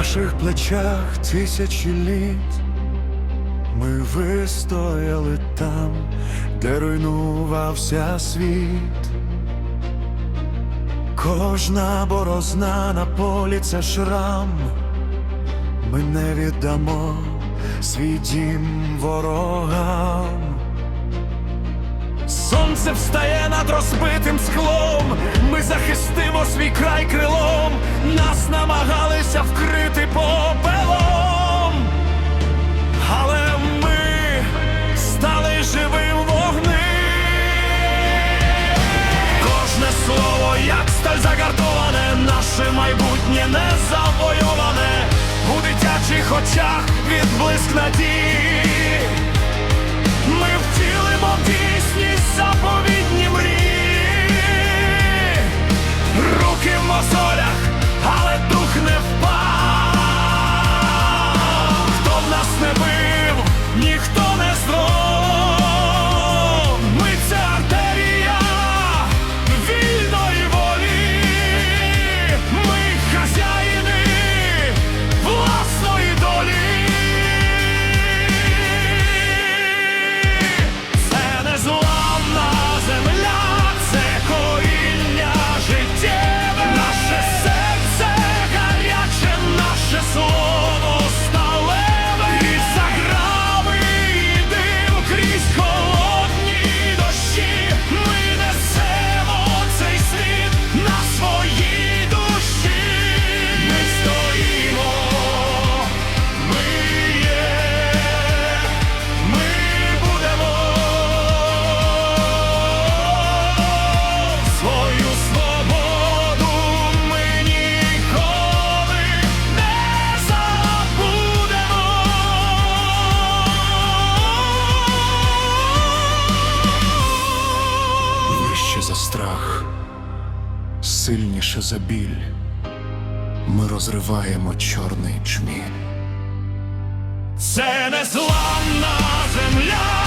наших плечах тисячі літ. Ми вистояли там, де руйнувався світ. Кожна борозна на полі це шрам. Ми не віддамо свій дім ворогам. Сонце встає над розбитим склом. Ми захистимо свій край крилом. Нас намагалися вкрити не завойоване. У дитячих очах відблиск надії. За страх, сильніше за біль. Ми розриваємо чорний чміль. Це незламна земля,